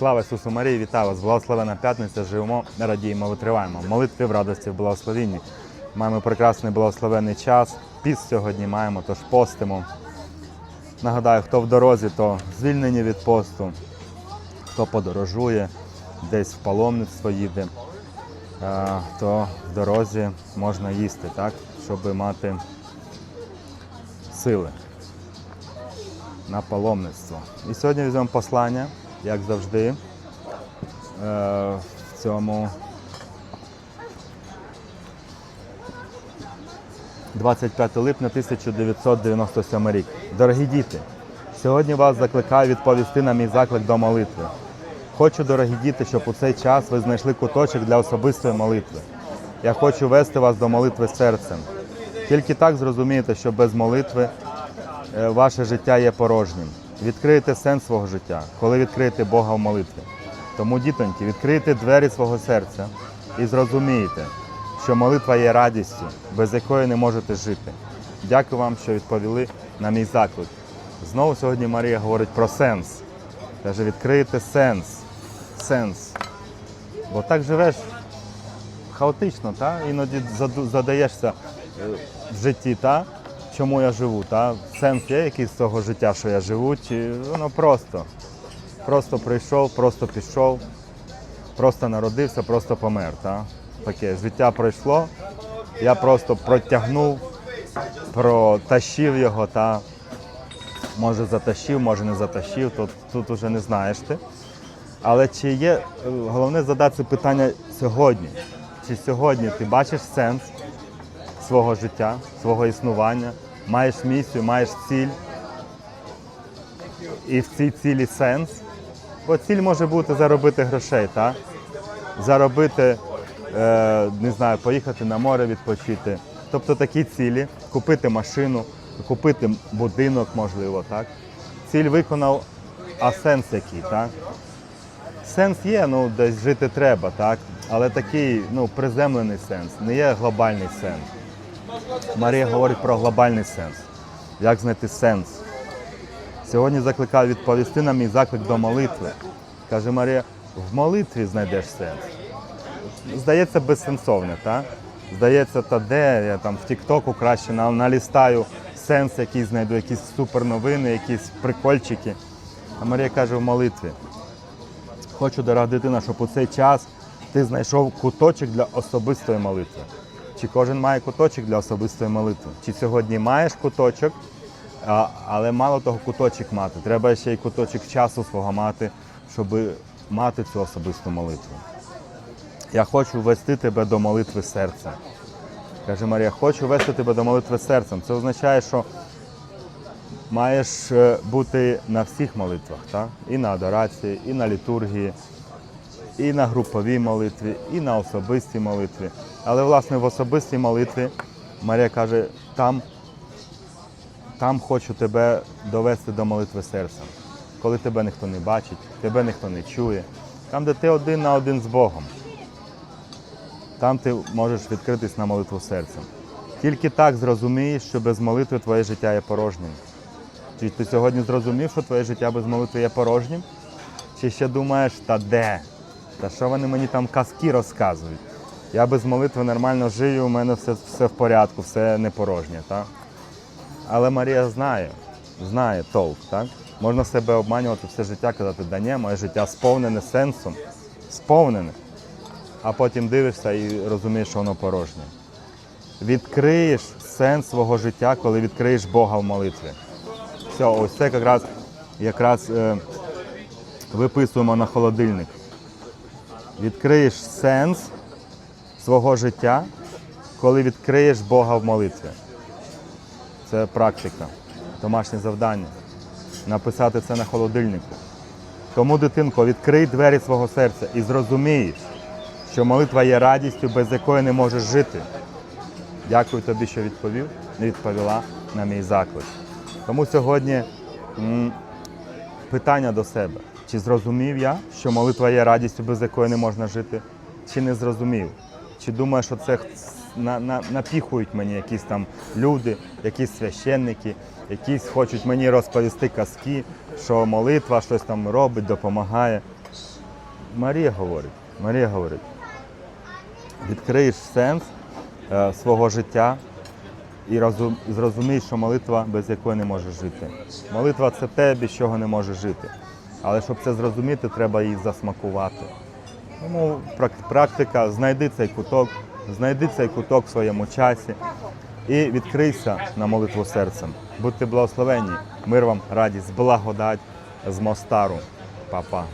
Слава Ісусу Марії, вітаю вас! Благословена п'ятниця, живемо, радіємо, витриваємо. Молитви в радості, в благословенні. Маємо прекрасний благословений час. Піст сьогодні маємо, тож постимо. Нагадаю, хто в дорозі, то звільнені від посту, хто подорожує, десь в паломництво їде, то в дорозі можна їсти, так, щоб мати сили на паломництво. І сьогодні візьмемо послання, як завжди, е, в цьому 25 липня 1997 рік. Дорогі діти, сьогодні вас закликаю відповісти на мій заклик до молитви. Хочу, дорогі діти, щоб у цей час ви знайшли куточок для особистої молитви. Я хочу вести вас до молитви серцем. Тільки так зрозумієте, що без молитви е, ваше життя є порожнім. Відкрийте сенс свого життя, коли відкриєте Бога в молитві. Тому, дітоньки, відкрийте двері свого серця і зрозумієте, що молитва є радістю, без якої не можете жити. Дякую вам, що відповіли на мій заклик. Знову сьогодні Марія говорить про сенс. Каже, відкрийте сенс. Сенс. Бо так живеш хаотично, та? іноді задаєшся е, в житті, та? Чому я живу, та? сенс є якийсь з цього життя, що я живу, чи воно просто. Просто прийшов, просто пішов, просто народився, просто помер. Та? Таке життя пройшло, я просто протягнув, протащив його, та? може затащив, може не затащив, тут, тут уже не знаєш ти. Але чи є е, головне задати питання сьогодні? Чи сьогодні ти бачиш сенс свого життя, свого існування, маєш місію, маєш ціль? І в цій цілі сенс? Бо ціль може бути заробити грошей, так? Заробити, е, не знаю, поїхати на море відпочити. Тобто такі цілі, купити машину, купити будинок, можливо, так? Ціль виконав, а сенс який, так? Сенс є, ну десь жити треба, так? Але такий ну, приземлений сенс, не є глобальний сенс. Марія говорить про глобальний сенс. Як знайти сенс? Сьогодні закликаю відповісти на мій заклик до молитви. Каже Марія, в молитві знайдеш сенс. Здається, безсенсовне, так? Здається, та де я там в Тіктоку краще налістаю сенс, який знайду, якісь суперновини, якісь прикольчики. А Марія каже в молитві. Хочу, дорога дитина, щоб у цей час ти знайшов куточок для особистої молитви. Чи кожен має куточок для особистої молитви? Чи сьогодні маєш куточок, але мало того куточок мати. Треба ще й куточок часу свого мати, щоб мати цю особисту молитву. Я хочу вести тебе до молитви серця. Каже Марія, хочу вести тебе до молитви серцем. Це означає, що маєш е, бути на всіх молитвах, так? і на адорації, і на літургії, і на груповій молитві, і на особистій молитві. Але, власне, в особистій молитві Марія каже, там, там хочу тебе довести до молитви серцем, коли тебе ніхто не бачить, тебе ніхто не чує, там, де ти один на один з Богом. Там ти можеш відкритись на молитву серцем. Тільки так зрозумієш, що без молитви твоє життя є порожнім. Чи ти сьогодні зрозумів, що твоє життя без молитви є порожнім? Чи ще думаєш, та де? Та що вони мені там казки розказують? Я без молитви нормально живу, у мене все, все в порядку, все не порожнє. Так? Але Марія знає, знає толк, так? Можна себе обманювати все життя, казати, да ні, моє життя сповнене сенсом, сповнене. А потім дивишся і розумієш, що воно порожнє. Відкриєш сенс свого життя, коли відкриєш Бога в молитві. Все, ось це якраз, якраз е, виписуємо на холодильник. Відкриєш сенс свого життя, коли відкриєш Бога в молитві. Це практика, домашнє завдання. Написати це на холодильнику. Тому, дитинко, відкрий двері свого серця і зрозумієш, що молитва є радістю, без якої не можеш жити. Дякую тобі, що відповів, не відповіла на мій заклик. Тому сьогодні м, питання до себе. Чи зрозумів я, що молитва є радістю, без якої не можна жити, чи не зрозумів? Чи думаю, що це на, на, напіхують мені якісь там люди, якісь священники, якісь хочуть мені розповісти казки, що молитва щось там робить, допомагає. Марія говорить, Марія говорить, відкриєш сенс е, свого життя і розум, зрозумієш, що молитва без якої не може жити. Молитва це те, без чого не може жити. Але щоб це зрозуміти, треба її засмакувати. Тому практика, знайди цей куток, знайди цей куток в своєму часі і відкрийся на молитву серцем. Будьте благословені, мир вам, радість, благодать з Мостару. Па-па.